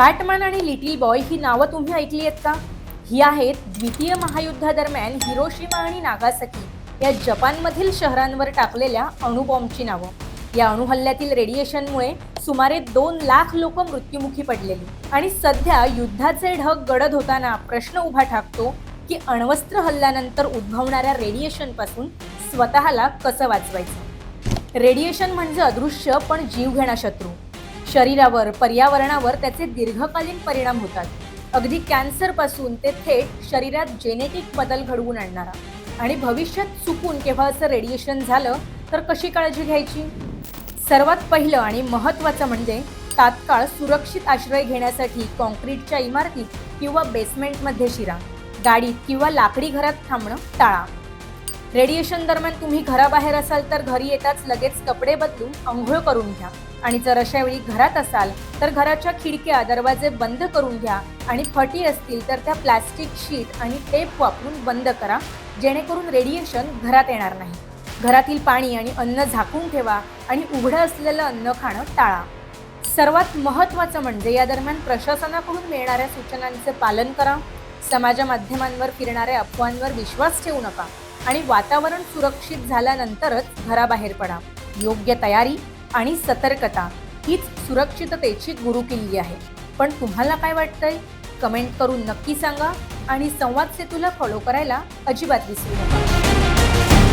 फॅटमॅन आणि little boy ही नावं तुम्ही ऐकली आहेत का? ही आहेत द्वितीय महायुद्धादरम्यान हिरोशिमा आणि नागासाकी या जपानमधील शहरांवर टाकलेल्या अणुबॉम्बची नावं. या अणुहल्ल्यातील रेडिएशनमुळे सुमारे दोन लाख लोक मृत्युमुखी पडलेली. आणि सध्या युद्धाचे ढग गडद होताना प्रश्न उभा ठाकतो की अण्वस्त्र हल्ल्यानंतर उद्भवणाऱ्या रेडिएशनपासून स्वतःला कसं वाचवायचं? रेडिएशन म्हणजे अदृश्य पण जीवघेणा शत्रू. शरीरावर पर्यावरणावर त्याचे दीर्घकालीन परिणाम होतात. अगदी कॅन्सरपासून ते थेट शरीरात जेनेटिक बदल घडवून आणणारा. आणि भविष्यात चुकून केव्हा असं रेडिएशन झालं तर कशी काळजी घ्यायची? सर्वात पहिलं आणि महत्त्वाचं म्हणजे तात्काळ सुरक्षित आश्रय घेण्यासाठी कॉन्क्रीटच्या इमारतीत किंवा बेसमेंटमध्ये शिरा गाडीत किंवा लाकडी घरात थांबणं टाळा. रेडिएशन दरम्यान तुम्ही घराबाहेर असाल तर घरी येताच लगेच कपडे बदलून आंघोळ करून घ्या. आणि जर अशा वेळी घरात असाल तर घराच्या खिडक्या दरवाजे बंद करून घ्या आणि फटी असतील तर त्या प्लॅस्टिक शीट आणि टेप वापरून बंद करा जेणेकरून रेडिएशन घरात येणार नाही. घरातील पाणी आणि अन्न झाकून ठेवा आणि उघडं असलेलं अन्न खाणं टाळा. सर्वात महत्त्वाचं म्हणजे या दरम्यान प्रशासनाकडून मिळणाऱ्या सूचनांचे पालन करा. समाज माध्यमांवर फिरणाऱ्या अफवांवर विश्वास ठेवू नका. आणि वातावरण सुरक्षित झाल्यानंतरच घराबाहेर पडा. योग्य तयारी आणि सतर्कता हीच सुरक्षिततेची गुरुकिल्ली आहे. पण तुम्हाला काय वाटतंय? कमेंट करून नक्की सांगा आणि संवाद सेतूला फॉलो करायला अजिबात विसरू नका.